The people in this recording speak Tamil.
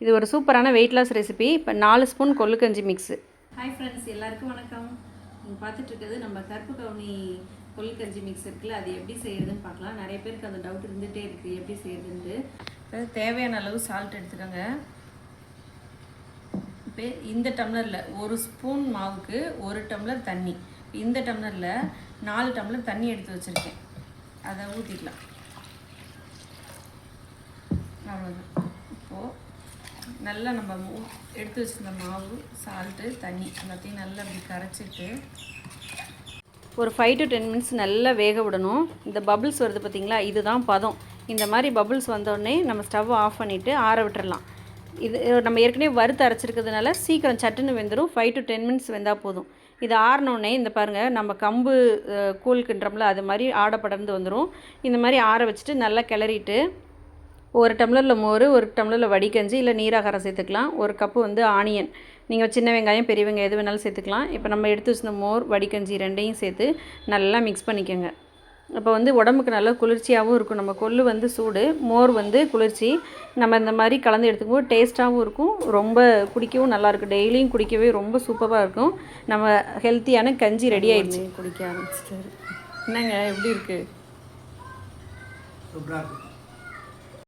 இது ஒரு சூப்பரான வெயிட் லாஸ் ரெசிபி இப்போ நாலு ஸ்பூன் கொள்ளுக்கஞ்சி மிக்ஸு ஹாய் ஃப்ரெண்ட்ஸ் எல்லாருக்கும் வணக்கம். நீங்கள் பார்த்துட்ருக்கிறது நம்ம கருப்பு கவுனி கொள்ளுக்கஞ்சி மிக்ஸ் இருக்குல்ல அது எப்படி செய்கிறதுன்னு பார்க்கலாம். நிறைய பேருக்கு அந்த டவுட் இருந்துகிட்டே இருக்குது எப்படி செய்கிறதுன்ட்டு தேவையான அளவு சால்ட் எடுத்துக்கோங்க. இப்போ இந்த டம்ளரில் ஒரு ஸ்பூன் மாவுக்கு ஒரு டம்ளர் தண்ணி. இந்த டம்ளரில் நாலு டம்ளர் தண்ணி எடுத்து வச்சுருக்கேன். அதை ஊற்றிக்கலாம் அவ்வளோதான் இப்போது நல்லா நம்ம எடுத்து வச்சிருந்த மாவு சால்ட்டு தண்ணி எல்லாத்தையும் நல்லா அப்படி கரைச்சிட்டு ஒரு ஃபைவ் டு டென் மினிட்ஸ் நல்லா வேக விடணும். இந்த பபுள்ஸ் வருது பார்த்தீங்களா இதுதான் பதம். இந்த மாதிரி பபுள்ஸ் வந்தோடனே நம்ம ஸ்டவ் ஆஃப் பண்ணிவிட்டு ஆற விட்டுறலாம். இது நம்ம ஏற்கனவே வறுத்து அரைச்சிருக்கிறதுனால சீக்கிரம் சட்டுன்னு வெந்துடும் ஃபைவ் டு டென் மினிட்ஸ் வெந்தால் போதும். இது ஆறினோடனே இந்த பாருங்கள் நம்ம கம்பு கூழ்கின்றோம்ல கூழ் அது மாதிரி ஆடப்படர்ந்து வந்துடும் இந்த மாதிரி ஆற வச்சுட்டு நல்லா கிளறிட்டு ஒரு டம்ளரில் மோர் ஒரு டம்ளரில் வடிகஞ்சி இல்லை நீராகாரம் சேர்த்துக்கலாம். ஒரு கப்பு வந்து ஆனியன் நீங்கள் சின்ன வெங்காயம் பெரிய வெங்காயம் எது வேணாலும் சேர்த்துக்கலாம். இப்போ நம்ம எடுத்து வச்சிருந்த மோர் வடிகஞ்சி ரெண்டையும் சேர்த்து நல்லா மிக்ஸ் பண்ணிக்கோங்க. அப்போ வந்து உடம்புக்கு நல்லா குளிர்ச்சியாகவும் இருக்கும். நம்ம கொள்ளு வந்து சூடு மோர் வந்து குளிர்ச்சி. நம்ம இந்த மாதிரி கலந்து எடுத்துக்கும்போது டேஸ்ட்டாகவும் இருக்கும். ரொம்ப குடிக்கவும் நல்லாயிருக்கும் டெய்லியும் குடிக்கவே ரொம்ப சூப்பராக இருக்கும். நம்ம ஹெல்த்தியான கஞ்சி ரெடி ஆயிடுச்சு. குடிக்க ஆரம்பிச்சிட்டாரு. என்னங்க எப்படி இருக்குது